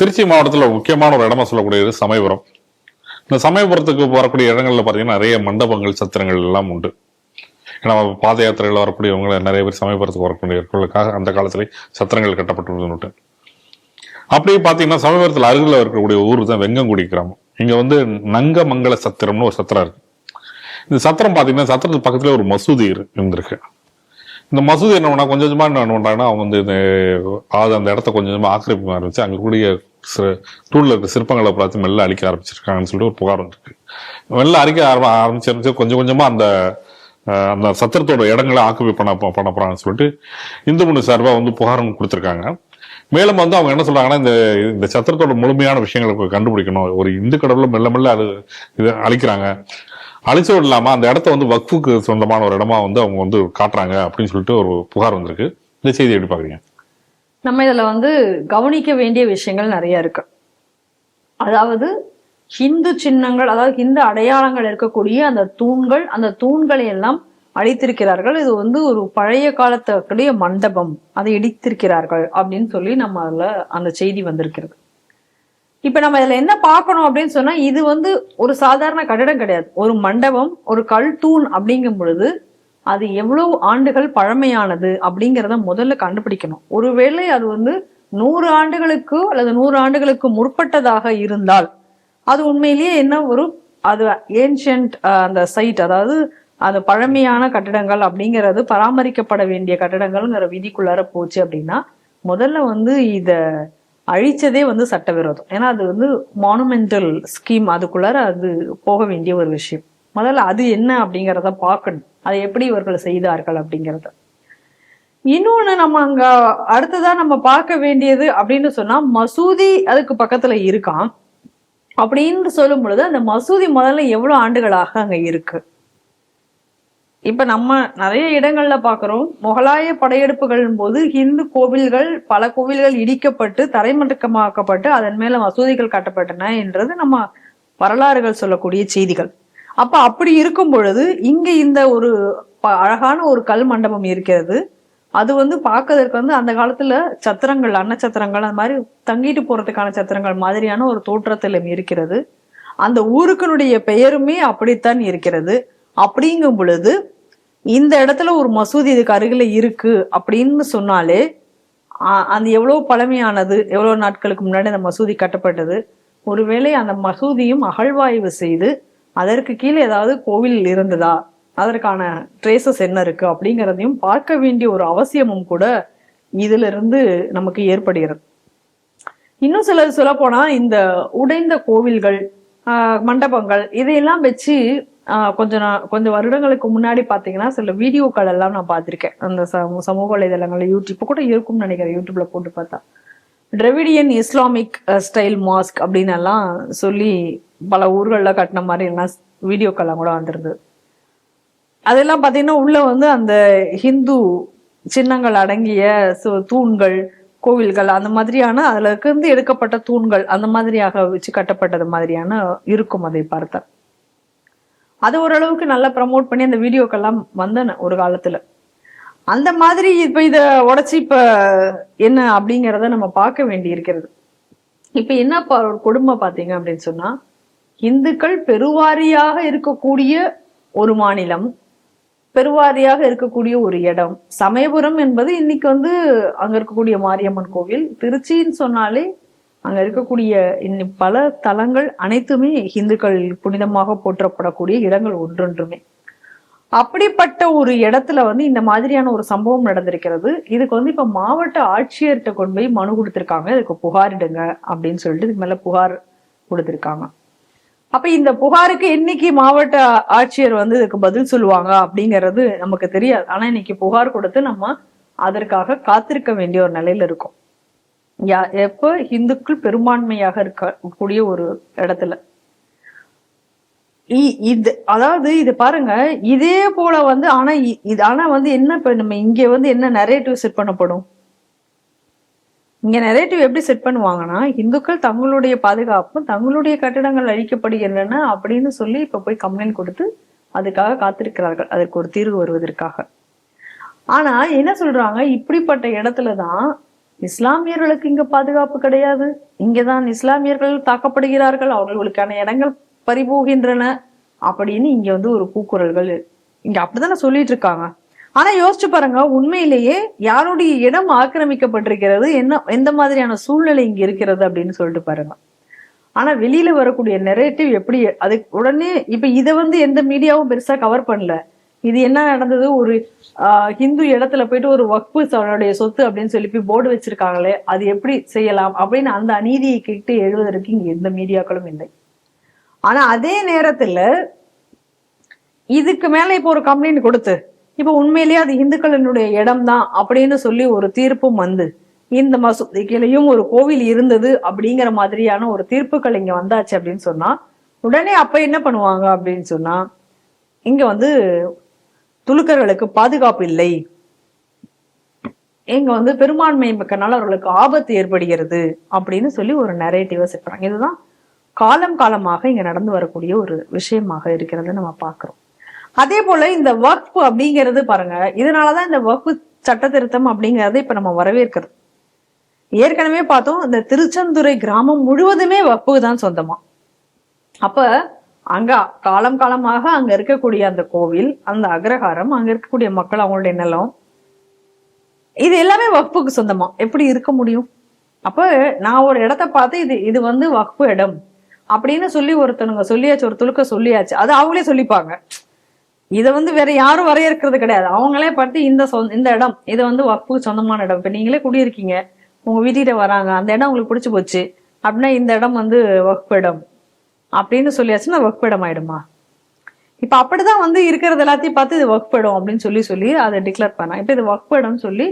திருச்சி மாவட்டத்தில் முக்கியமான ஒரு இடமா சொல்லக்கூடியது சமயபுரம். இந்த சமயபுரத்துக்கு வரக்கூடிய இடங்கள்ல பார்த்தீங்கன்னா நிறைய மண்டபங்கள் சத்திரங்கள் எல்லாம் உண்டு. ஏன்னா பாத யாத்திரையில் வரக்கூடியவங்க நிறைய பேர் சமயபுரத்துக்கு வரக்கூடியவர்களுக்காக அந்த காலத்திலே சத்திரங்கள் கட்டப்பட்டுள்ளது அப்படியே பார்த்தீங்கன்னா சமயபுரத்தில் அருகில் இருக்கக்கூடிய ஊர் தான் வெங்கங்குடி கிராமம். இங்கே வந்து நங்கமங்கல சத்திரம்னு ஒரு சத்திரம் இருக்கு. இந்த சத்திரம் பார்த்தீங்கன்னா சத்திரத்துக்கு பக்கத்தில் ஒரு மசூதி இருந்திருக்கு. இந்த மசூதி என்ன பண்ணா கொஞ்சம் கொஞ்சமாக என்ன பண்ணுறாங்கன்னா அவங்க வந்து இந்த அது அந்த இடத்த கொஞ்சம் கொஞ்சமா ஆக்கிரமிப்பு ஆரம்பிச்சு அங்கே கூடிய சிறு- தூண்ல இருக்கிற சிற்பங்களை பார்த்து மெல்ல அழிக்க ஆரம்பிச்சிருக்காங்கன்னு சொல்லிட்டு ஒரு புகார் வந்துருக்கு. மெல்ல அழிக்க ஆரம்ப ஆரம்பிச்சிருந்துச்சு. கொஞ்சம் கொஞ்சமாக அந்த அந்த சத்திரத்தோட இடங்களை ஆக்குபை பண்ண பண்ண போகிறாங்கன்னு சொல்லிட்டு இந்து முன்னணி சார்பாக வந்து புகார் கொடுத்துருக்காங்க. மேலும் வந்து அவங்க என்ன சொல்றாங்கன்னா இந்த இந்த சத்திரத்தோட முழுமையான விஷயங்களை கண்டுபிடிக்கணும். ஒரு இந்து கடவுளும் மெல்ல மெல்ல அது இது அழிக்கிறாங்க. அழிச்சோடு இல்லாமல் அந்த இடத்த வந்து வக்ஃபுக்கு சொந்தமான ஒரு இடமா வந்து அவங்க வந்து காட்டுறாங்க அப்படின்னு சொல்லிட்டு ஒரு புகார் வந்திருக்கு. இந்த செய்தி எப்படி பார்க்குறீங்க? நம்ம இதில் வந்து கவனிக்க வேண்டிய விஷயங்கள் நிறைய இருக்கு. அதாவது ஹிந்து சின்னங்கள் அதாவது ஹிந்து அடையாளங்கள் இருக்கக்கூடிய அந்த தூண்கள் அந்த தூண்களை எல்லாம் அழித்திருக்கிறார்கள். இது வந்து ஒரு பழைய காலத்துடைய மண்டபம். அதை இடித்திருக்கிறார்கள் அப்படின்னு சொல்லி நம்ம அதில் அந்த செய்தி வந்திருக்கிறது. இப்போ நம்ம இதில் என்ன பார்க்கணும் அப்படின்னு சொன்னால் இது வந்து ஒரு சாதாரண கட்டிடம் கிடையாது. ஒரு மண்டபம் ஒரு கல் தூண் அப்படிங்கும் பொழுது அது எவ்வளவு ஆண்டுகள் பழமையானது அப்படிங்கிறத முதல்ல கண்டுபிடிக்கணும். ஒருவேளை அது வந்து நூறு ஆண்டுகளுக்கு அல்லது நூறு ஆண்டுகளுக்கு முற்பட்டதாக இருந்தால் அது உண்மையிலேயே என்ன ஒரு அது ஏன்ஷியன்ட் அந்த சைட் அதாவது அது பழமையான கட்டிடங்கள் அப்படிங்கிறது பராமரிக்கப்பட வேண்டிய கட்டிடங்கள்ங்கிற விதிக்குள்ளார போச்சு அப்படின்னா முதல்ல வந்து இத அழிச்சதே வந்து சட்டவிரோதம். ஏன்னா அது வந்து மானுமெண்டல் ஸ்கீம் அதுக்குள்ளார அது போக வேண்டிய ஒரு விஷயம். முதல்ல அது என்ன அப்படிங்கிறத பார்க்கணும். அதை எப்படி இவர்கள் செய்தார்கள் அப்படிங்கிறத. இன்னொன்னு நம்ம அங்க அடுத்ததா நம்ம பார்க்க வேண்டியது அப்படின்னு சொன்னா மசூதி அதுக்கு பக்கத்துல இருக்கான் அப்படின்னு சொல்லும் பொழுது அந்த மசூதி முதல்ல எவ்வளவு ஆண்டுகளாக அங்க இருக்கு? இப்ப நம்ம நிறைய இடங்கள்ல பாக்குறோம் முகலாய படையெடுப்புகளின் போது ஹிந்து கோவில்கள் பல கோவில்கள் இடிக்கப்பட்டு தரைமட்டமாக்கப்பட்டு அதன் மேல மசூதிகள் கட்டப்பட்டன என்றது நம்ம வரலாறுகள் சொல்லக்கூடிய செய்திகள். அப்ப அப்படி இருக்கும் பொழுது இங்க இந்த ஒரு ப- அழகான ஒரு கல் மண்டபம் இருக்கிறது. அது வந்து பார்க்கறதுக்கு வந்து அந்த காலத்துல சத்திரங்கள் அன்னச்சத்திரங்கள் அந்த மாதிரி தங்கிட்டு போறதுக்கான சத்திரங்கள் மாதிரியான ஒரு தோற்றத்திலும் இருக்கிறது. அந்த ஊருக்கினுடைய பெயருமே அப்படித்தான் இருக்கிறது. அப்படிங்கும் பொழுது இந்த இடத்துல ஒரு மசூதி இதுக்கு அருகில் இருக்கு அப்படின்னு சொன்னாலே அந்த அது பழமையானது எவ்வளோ நாட்களுக்கு முன்னாடி அந்த மசூதி கட்டப்பட்டது. ஒருவேளை அந்த மசூதியும் அகழ்வாய்வு செய்து அதற்கு கீழே ஏதாவது கோவில் இருந்ததா? அதற்கான ட்ரேசஸ் என்ன இருக்கு? அப்படிங்கிறதையும் பார்க்க வேண்டிய ஒரு அவசியமும் கூட இதுல இருந்து நமக்கு ஏற்படுகிறது. இன்னும் சிலர் சொல்ல போனா இந்த உடைந்த கோவில்கள் மண்டபங்கள் இதையெல்லாம் வச்சு கொஞ்சம் நான் கொஞ்சம் வருடங்களுக்கு முன்னாடி பாத்தீங்கன்னா சில வீடியோக்கள் எல்லாம் நான் பார்த்திருக்கேன். அந்த சமூ- சமூக வலைதளங்கள்ல யூடியூப் கூட இருக்கும்னு நினைக்கிறேன் யூடியூப்ல போட்டு பார்த்தா. டிரெவிடியன் இஸ்லாமிக் ஸ்டைல் மாஸ்க் அப்படின்னு எல்லாம் சொல்லி பல ஊர்கள்ல கட்டின மாதிரி எல்லாம் வீடியோக்கெல்லாம் கூட வந்திருந்தது. அதெல்லாம் பாத்தீங்கன்னா உள்ள வந்து அந்த ஹிந்து சின்னங்கள் அடங்கிய சு- தூண்கள் கோவில்கள் அந்த மாதிரியான அதுல இருந்து எடுக்கப்பட்ட தூண்கள் அந்த மாதிரியாக வச்சு கட்டப்பட்டது மாதிரியான இருக்கும் அதை பார்த்தா. அது ஓரளவுக்கு நல்லா ப்ரமோட் பண்ணி அந்த வீடியோக்கெல்லாம் வந்தன ஒரு காலத்துல. அந்த மாதிரி இப்ப இத உடைச்சு இப்ப என்ன அப்படிங்கிறத நம்ம பார்க்க வேண்டி இருக்கிறது இப்ப என்ன பா- ஒரு கொடுமை பாத்தீங்க அப்படின்னு சொன்னா இந்துக்கள் பெருவாரியாக இருக்கக்கூடிய ஒரு மாநிலம் பெருவாரியாக இருக்கக்கூடிய ஒரு இடம். சமயபுரம் என்பது இன்னைக்கு வந்து அங்க இருக்கக்கூடிய மாரியம்மன் கோவில். திருச்சின்னு சொன்னாலே அங்க இருக்கக்கூடிய இன்னி பல தலங்கள் அனைத்துமே இந்துக்கள் புனிதமாக போற்றப்படக்கூடிய இடங்கள் ஒன்றொன்றுமே. அப்படிப்பட்ட ஒரு இடத்துல வந்து இந்த மாதிரியான ஒரு சம்பவம் நடந்திருக்கிறது. இதுக்கு வந்து இப்ப மாவட்ட ஆட்சியர்கிட்ட கொண்டு போய் மனு கொடுத்திருக்காங்க. இதுக்கு புகாரிடுங்க அப்படின்னு சொல்லிட்டு இதுக்கு மேல புகார் கொடுத்திருக்காங்க. அப்ப இந்த புகாருக்கு இன்னைக்கு மாவட்ட ஆட்சியர் வந்து இதுக்கு பதில் சொல்லுவாங்க அப்படிங்கிறது நமக்கு தெரியாது. ஆனா இன்னைக்கு புகார் கொடுத்து நம்ம அதற்காக காத்திருக்க வேண்டிய ஒரு நிலையில இருக்கோம். யா- எப்ப? இந்துக்கள் பெரும்பான்மையாக இருக்கக்கூடிய ஒரு இடத்துல. இ- இது அதாவது இது பாருங்க இதே போல வந்து ஆனா இ- இது ஆனா வந்து என்ன இப்ப நம்ம இங்க வந்து என்ன நரேட்டிவ் செட் பண்ணப்படும்? இங்க நெரேட்டிவ் எப்படி செட் பண்ணுவாங்கன்னா இந்துக்கள் தங்களுடைய பாதுகாப்பு தங்களுடைய கட்டிடங்கள் அழிக்கப்படுகின்றன அப்படின்னு சொல்லி இப்ப போய் கம்ப்ளைண்ட் கொடுத்து அதுக்காக காத்திருக்கிறார்கள். அதற்கு ஒரு தீர்வு வருவதற்காக. ஆனா என்ன சொல்றாங்க? இப்படிப்பட்ட இடத்துல தான் இஸ்லாமியர்களுக்கு இங்க பாதுகாப்பு கிடையாது. இங்கதான் இஸ்லாமியர்கள் தாக்கப்படுகிறார்கள். அவர்களுக்கான இடங்கள் பறிபோகின்றன. அப்படின்னு இங்க வந்து ஒரு கூக்குரல்கள் இங்க அப்படித்தானே சொல்லிட்டு இருக்காங்க. ஆனா யோசிச்சு பாருங்க உண்மையிலேயே யாருடைய இடம் ஆக்கிரமிக்கப்பட்டிருக்கிறது? என்ன எந்த மாதிரியான சூழ்நிலை இங்க இருக்கிறது அப்படின்னு சொல்லிட்டு பாருங்க. ஆனா வெளியில வரக்கூடிய நெரேட்டிவ் எப்படி அது உடனே இப்ப இதை வந்து எந்த மீடியாவும் பெருசா கவர் பண்ணல. இது என்ன நடந்தது? ஒரு ஹிந்து இடத்துல போயிட்டு ஒரு வக்பு அவனுடைய சொத்து அப்படின்னு சொல்லி போய் போர்டு வச்சிருக்காங்களே அது எப்படி செய்யலாம்? அப்படின்னு அந்த அநீதியை கேட்டு எழுவதற்கு இங்க எந்த மீடியாக்களும் இல்லை. ஆனா அதே நேரத்துல இதுக்கு மேல இப்போ ஒரு கம்ப்ளைண்ட் கொடுத்து இப்போ உண்மையிலேயே அது இந்துக்களினுடைய இடம் தான் அப்படின்னு சொல்லி ஒரு தீர்ப்பும் வந்து இந்த மசூதிக்கிலையும் ஒரு கோவில் இருந்தது அப்படிங்கிற மாதிரியான ஒரு தீர்ப்புகள் இங்க வந்தாச்சு அப்படின்னு சொன்னா உடனே அப்ப என்ன பண்ணுவாங்க அப்படின்னு சொன்னா இங்க வந்து துலுக்கர்களுக்கு பாதுகாப்பு இல்லை. இங்க வந்து பெரும்பான்மை மிக்கனால அவர்களுக்கு ஆபத்து ஏற்படுகிறது அப்படின்னு சொல்லி ஒரு நெரேட்டிவா சேர்க்கிறாங்க இதுதான் காலம் காலமாக இங்க நடந்து வரக்கூடிய ஒரு விஷயமாக இருக்கிறது நம்ம பாக்குறோம் அதே போல இந்த வக்ஃப் அப்படிங்கிறது பாருங்க இதனாலதான் இந்த வக்ஃப் சட்ட திருத்தம் அப்படிங்கறத இப்ப நம்ம வரவேற்கிறது ஏற்கனவே பார்த்தோம் இந்த திருச்செந்துறை கிராமம் முழுவதுமே வக்ஃபுக்கு தான் சொந்தமா. அப்ப அங்க காலம் காலமாக அங்க இருக்கக்கூடிய அந்த கோவில் அந்த அக்ரஹாரம் அங்க இருக்கக்கூடிய மக்கள் அவங்களுடைய நிலம் இது எல்லாமே வக்ஃபுக்கு சொந்தமா. எப்படி இருக்க முடியும்? அப்ப நான் ஒரு இடத்த பார்த்து இது இது வந்து வக்ஃபு இடம் அப்படின்னு சொல்லி ஒருத்தனுங்க சொல்லியாச்சு ஒரு துலுக்க சொல்லியாச்சு அது அவங்களே சொல்லிப்பாங்க. இதை வந்து வேற யாரும் வரையறுக்கிறது கிடையாது. அவங்களே பார்த்து இந்த சொந்த இந்த இடம் இது வந்து வக்ஃபுக்கு சொந்தமான இடம். இப்போ நீங்களே குடியிருக்கீங்க. உங்க வீட்டுக்கிட்ட வராங்க. அந்த இடம் உங்களுக்கு பிடிச்சி போச்சு. அப்படின்னா இந்த இடம் வந்து வகுப்பு இடம். அப்படின்னு சொல்லியாச்சுன்னா வகுப்பு இடம் ஆயிடுமா? இப்போ அப்படிதான் வந்து இருக்கிறது எல்லாத்தையும் பார்த்து இது வகுப்பு இடம் அப்படின்னு சொல்லி சொல்லி அதை டிக்ளேர் பண்ணா இப்போ இது வகுப்பு இடம்னு சொல்லி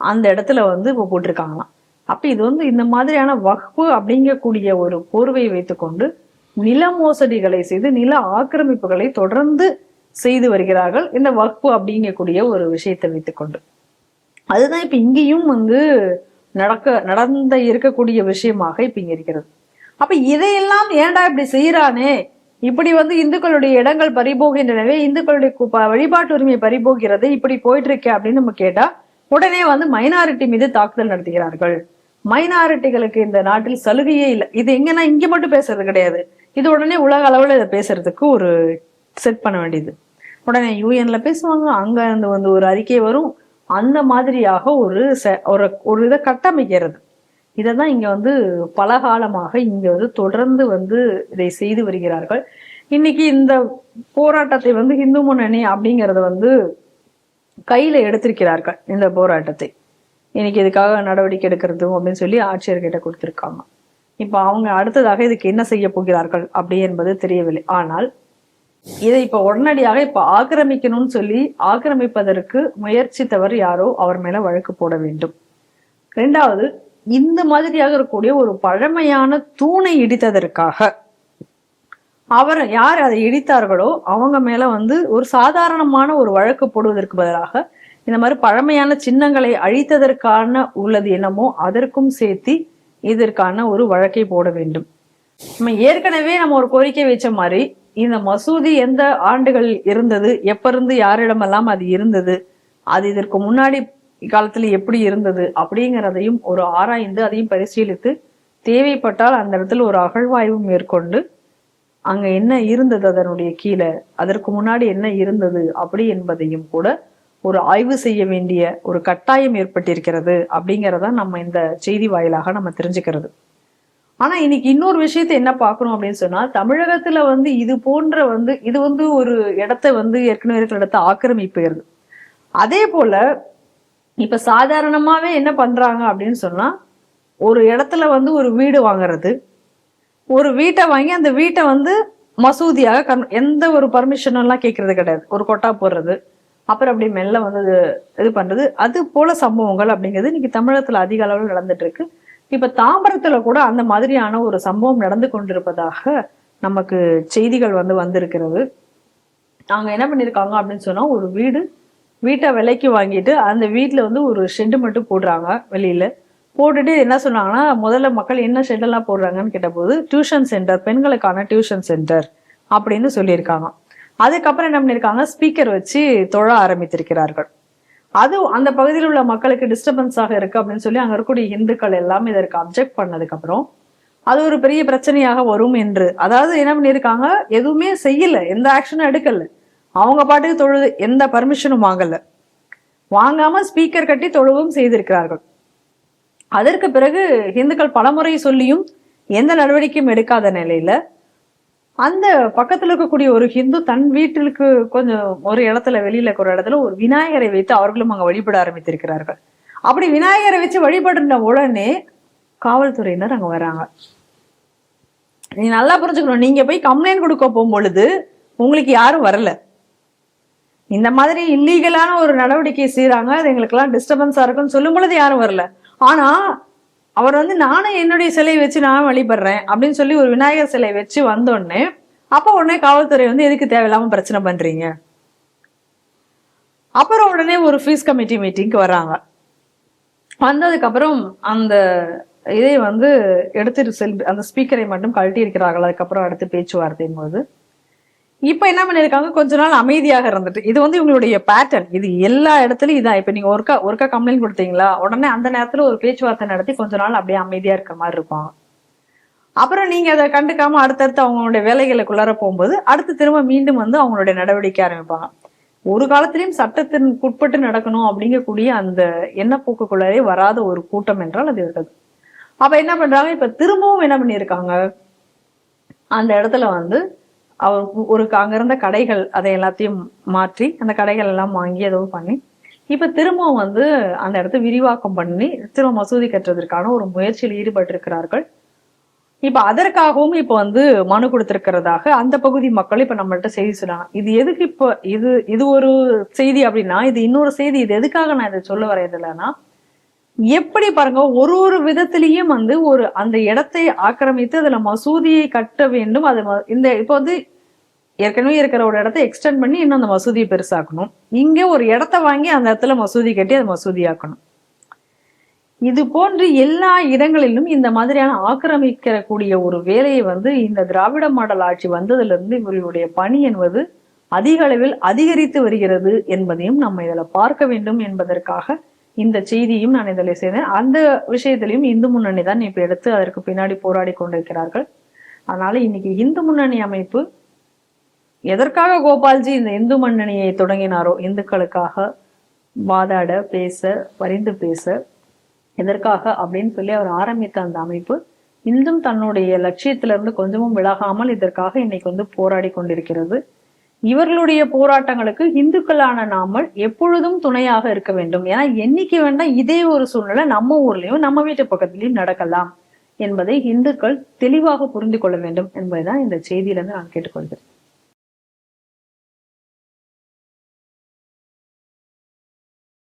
அந்த இடத்துல வந்து இப்போ போட்டிருக்காங்களாம். அப்போ இது வந்து இந்த மாதிரியான வகுப்பு அப்படிங்கக்கூடிய ஒரு போர்வையை வைத்துக்கொண்டு நில மோசடிகளை செய்து நில ஆக்கிரமிப்புகளை தொடர்ந்து செய்து வருகிறார்கள். இந்த வக்பு அப்படிங்கக்கூடிய ஒரு விஷயத்தை வைத்துக்கொண்டு. அதுதான் இப்ப இங்கேயும் வந்து நடக்க நடந்த இருக்கக்கூடிய விஷயமாக இப்ப இங்க இருக்கிறது. அப்ப இதையெல்லாம் ஏன்டா இப்படி செய்யறானே இப்படி வந்து இந்துக்களுடைய இடங்கள் பறிபோகின்றனவே இந்துக்களுடைய வழிபாட்டு உரிமை பறிபோகிறது இப்படி போயிட்டு இருக்கே அப்படின்னு நம்ம கேட்டா உடனே வந்து மைனாரிட்டி மீது தாக்குதல் நடத்துகிறார்கள். மைனாரிட்டிகளுக்கு இந்த நாட்டில் சலுகையே இல்லை. இது எங்கன்னா இங்க மட்டும் பேசுறது கிடையாது. இது உடனே உலக அளவுல இதை பேசுறதுக்கு ஒரு செட் பண்ண வேண்டியது. உடனே யூஎன்ல பேசுவாங்க. அங்க இருந்து வந்து ஒரு அறிக்கை வரும். அந்த மாதிரியாக ஒரு ஒரு ஒரு இதை கட்டமைக்கிறது. இதை தான் இங்க வந்து பலகாலமாக இங்க வந்து தொடர்ந்து வந்து இதை செய்து வருகிறார்கள். இன்னைக்கு இந்த போராட்டத்தை வந்து இந்து முன்னணி அப்படிங்கிறத வந்து கையில எடுத்திருக்கிறார்கள் இந்த போராட்டத்தை. இன்னைக்கு இதுக்காக நடவடிக்கை எடுக்கிறதும் அப்படின்னு சொல்லி ஆட்சியர்கிட்ட கொடுத்திருக்காங்க. இப்போ அவங்க அடுத்ததாக இதுக்கு என்ன செய்ய போகிறார்கள் அப்படி என்பது தெரியவில்லை. ஆனால் இதை இப்ப உடனடியாக இப்ப ஆக்கிரமிக்கணும்னு சொல்லி ஆக்கிரமிப்பதற்கு முயற்சித்தவர் யாரோ அவர் மேல வழக்கு போட வேண்டும். ரெண்டாவது இந்த மாதிரியாக இருக்கக்கூடிய ஒரு பழமையான தூணை இடித்ததற்காக. அவர் யார் அதை இடித்தார்களோ அவங்க மேல வந்து ஒரு சாதாரணமான ஒரு வழக்கு போடுவதற்கு பதிலாக இந்த மாதிரி பழமையான சின்னங்களை அழித்ததற்கான உள்ளது என்னமோ அதற்கும் சேர்த்து இதற்கான ஒரு வழக்கை போட வேண்டும். நம்ம ஏற்கனவே நம்ம ஒரு கோரிக்கை வச்ச மாதிரி இந்த மசூதி எந்த ஆண்டுகள் இருந்தது? எப்ப இருந்து யாரிடமெல்லாம் அது இருந்தது? அது இதற்கு முன்னாடி காலத்துல எப்படி இருந்தது? அப்படிங்கிறதையும் ஒரு ஆராய்ந்து அதையும் பரிசீலித்து தேவைப்பட்டால் அந்த இடத்துல ஒரு அகழ்வாய்வு மேற்கொண்டு அங்க என்ன இருந்தது அதனுடைய கீழே? அதற்கு முன்னாடி என்ன இருந்தது? அப்படி என்பதையும் கூட ஒரு ஆய்வு செய்ய வேண்டிய ஒரு கட்டாயம் ஏற்பட்டிருக்கிறது அப்படிங்கறத நம்ம இந்த செய்தி வாயிலாக நம்ம தெரிஞ்சுக்கிறது. ஆனா இன்னைக்கு இன்னொரு விஷயத்தை என்ன பார்க்கணும் அப்படின்னு சொன்னா தமிழகத்துல வந்து இது போன்ற வந்து இது வந்து ஒரு இடத்த வந்து ஏற்கனவே இருக்கிற இடத்த ஆக்கிரமிப்பு அதே போல இப்ப சாதாரணமாவே என்ன பண்றாங்க அப்படின்னு சொன்னா ஒரு இடத்துல வந்து ஒரு வீடு வாங்குறது ஒரு வீட்டை வாங்கி அந்த வீட்டை வந்து மசூதியாக கன்- எந்த ஒரு பர்மிஷன் எல்லாம் கேட்கறது கிடையாது. ஒரு கொட்டா போடுறது அப்புறம் அப்படி மெல்ல வந்து இது பண்றது. அது போல சம்பவங்கள் அப்படிங்கிறது இன்னைக்கு தமிழகத்துல அதிக அளவில் நடந்துட்டு இருக்கு. இப்ப தாம்பரத்துல கூட அந்த மாதிரியான ஒரு சம்பவம் நடந்து கொண்டிருப்பதாக நமக்கு செய்திகள் வந்து வந்திருக்கிறது. அவங்க என்ன பண்ணிருக்காங்க அப்படின்னு சொன்னா ஒரு வீடு வீட்டை விலைக்கு வாங்கிட்டு அந்த வீட்டுல வந்து ஒரு ஷெட்டு மட்டும் போடுறாங்க வெளியில. போட்டுட்டு என்ன சொன்னாங்கன்னா முதல்ல மக்கள் என்ன ஷெட்டெல்லாம் போடுறாங்கன்னு கேட்டபோது டியூஷன் சென்டர் பெண்களுக்கான டியூஷன் சென்டர் அப்படின்னு சொல்லியிருக்காங்க. அதுக்கப்புறம் என்ன பண்ணிருக்காங்க ஸ்பீக்கர் வச்சு தொழ ஆரம்பித்திருக்கிறார்கள். அது அந்த பகுதியில் உள்ள மக்களுக்கு டிஸ்டர்பன்ஸாக இருக்கு அப்படின்னு சொல்லி அங்கே இருக்கக்கூடிய இந்துக்கள் எல்லாம் இதற்கு அப்ஜெக்ட் பண்ணதுக்கு அப்புறம் அது ஒரு பெரிய பிரச்சனையாக வரும் என்று. அதாவது என்ன பண்ணியிருக்காங்க? எதுவுமே செய்யல. எந்த ஆக்ஷனும் எடுக்கல. அவங்க பாட்டுக்கு தொழுது எந்த பர்மிஷனும் வாங்கல. வாங்காம ஸ்பீக்கர் கட்டி தொழுவும் செய்திருக்கிறார்கள். அதற்கு பிறகு இந்துக்கள் பலமுறை சொல்லியும் எந்த நடவடிக்கையும் எடுக்காத நிலையில அந்த பக்கத்துல இருக்கக்கூடிய ஒரு ஹிந்து தன் வீட்டிற்கு கொஞ்சம் ஒரு இடத்துல வெளியில இருக்கிற இடத்துல ஒரு விநாயகரை வைத்து அவர்களும் அங்க வழிபட ஆரம்பித்திருக்கிறார்கள். அப்படி விநாயகரை வச்சு வழிபடுன உடனே காவல்துறையினர் அங்க வராங்க. நீ நல்லா புரிஞ்சுக்கணும். நீங்க போய் கம்ப்ளைண்ட் கொடுக்க போகும்பொழுது உங்களுக்கு யாரும் வரல. இந்த மாதிரி இல்லீகலான ஒரு நடவடிக்கை செய்யறாங்க அது எங்களுக்கெல்லாம் டிஸ்டர்பன்ஸா இருக்குன்னு சொல்லும் பொழுது யாரும் வரல. ஆனா அவர் வந்து நானும் என்னுடைய சிலையை வச்சு நான் வழிபடுறேன் அப்படின்னு சொல்லி ஒரு விநாயகர் சிலை வச்சு வந்தோடனே அப்போ உடனே காவல்துறை வந்து எதுக்கு தேவையில்லாம பிரச்சனை பண்றீங்க? அப்புறம் உடனே ஒரு ஃபீஸ் கமிட்டி மீட்டிங்க்கு வராங்க. வந்ததுக்கு அப்புறம் அந்த இதை வந்து எடுத்துட்டு செல் அந்த ஸ்பீக்கரை மட்டும் கழட்டி இருக்கிறார்கள் அதுக்கப்புறம் அடுத்து பேச்சுவார்த்தையும் போது. இப்ப என்ன பண்ணிருக்காங்க? கொஞ்ச நாள் அமைதியாக இருந்துட்டு. இது வந்து இவங்களுடைய பேட்டர்ன் இது எல்லா இடத்துலயும் இதான். இப்ப நீங்க ஒருக்கா ஒருக்கா கம்ப்ளைண்ட் கொடுத்தீங்களா? உடனே அந்த நேரத்துல ஒரு பேச்சுவார்த்தை நடத்தி கொஞ்ச நாள் அப்படியே அமைதியா இருக்க மாதிரி இருப்பாங்க அப்புறம் நீங்க அதை கண்டுக்காம அடுத்தடுத்து அவங்களுடைய வேலைகளுக்குள்ளார போகும்போது அடுத்து திரும்ப மீண்டும் வந்து அவங்களுடைய நடவடிக்கை ஆரம்பிப்பாங்க. ஒரு காலத்திலையும் சட்டத்தின் உட்பட்டு நடக்கணும் அப்படிங்கக்கூடிய அந்த எண்ண எண்ணப்போக்குக்குள்ளரே வராத ஒரு கூட்டம் என்றால் அது இருக்குது. அப்ப என்ன பண்றாங்க? இப்ப திரும்பவும் என்ன பண்ணியிருக்காங்க? அந்த இடத்துல வந்து அவர் ஒரு அங்க இருந்த கடைகள் அதை எல்லாத்தையும் மாற்றி அந்த கடைகள் எல்லாம் வாங்கி ஏதோ பண்ணி இப்போ திரும்பவும் வந்து அந்த இடத்த விரிவாக்கம் பண்ணி திரும்ப மசூதி கட்டுறதற்கான ஒரு முயற்சியில் ஈடுபட்டிருக்கிறார்கள். இப்போ அதற்காகவும் இப்போ வந்து மனு கொடுத்திருக்கிறதாக அந்த பகுதி மக்கள் இப்போ நம்மள்கிட்ட செய்தி சொன்னாங்க இது எதுக்கு இப்போ இது இது ஒரு செய்தி அப்படின்னா இது இன்னொரு செய்தி இது எதுக்காக நான் இதை சொல்ல வரையதில்லைன்னா எப்படி பாருங்க ஒரு ஒரு விதத்திலையும் வந்து ஒரு அந்த இடத்தை ஆக்கிரமித்து அதுல மசூதியை கட்ட வேண்டும். அது இந்த இப்போ வந்து ஏற்கனவே இருக்கிற ஒரு இடத்த எக்ஸ்டெண்ட் பண்ணி இன்னும் அந்த மசூதியை பெருசாக்கணும். இங்க ஒரு இடத்த வாங்கி அந்த இடத்துல மசூதி கட்டி அதை மசூதியாக்கணும். இது போன்று எல்லா இடங்களிலும் இந்த மாதிரியான ஆக்கிரமிக்கக்கூடிய ஒரு வேலையை வந்து இந்த திராவிட மாடல் ஆட்சி வந்ததுல இருந்து இவர்களுடைய பணி என்பது அதிக அளவில் அதிகரித்து வருகிறது என்பதையும் நம்ம இதுல பார்க்க வேண்டும் என்பதற்காக இந்த செய்தியும் நான் இதில் செய்தேன் அந்த விஷயத்திலையும் இந்து முன்னணி தான் இப்ப எடுத்து அதற்கு பின்னாடி போராடி கொண்டிருக்கிறார்கள். அதனால இன்னைக்கு இந்து முன்னணி அமைப்பு எதற்காக கோபால்ஜி இந்த இந்து முன்னணியை தொடங்கினாரோ இந்துக்களுக்காக வாதாட பேச பரிந்து பேச எதற்காக அப்படின்னு சொல்லி அவர் ஆரம்பித்த அந்த அமைப்பு இன்றும் தன்னுடைய லட்சியத்திலிருந்து கொஞ்சமும் விலகாமல் இதற்காக இன்னைக்கு வந்து போராடி கொண்டிருக்கிறது. இவர்களுடைய போராட்டங்களுக்கு இந்துக்களான நாமல் எப்பொழுதும் துணையாக இருக்க வேண்டும். ஏன்னா என்னைக்கு வேண்டாம் இதே ஒரு சூழ்நிலை நம்ம ஊர்லயும் நம்ம வீட்டு பக்கத்துலயும் நடக்கலாம் என்பதை இந்துக்கள் தெளிவாக புரிந்து கொள்ள வேண்டும் என்பதுதான் இந்த செய்தியிலிருந்து நான் கேட்டுக்கொள்கிறேன்.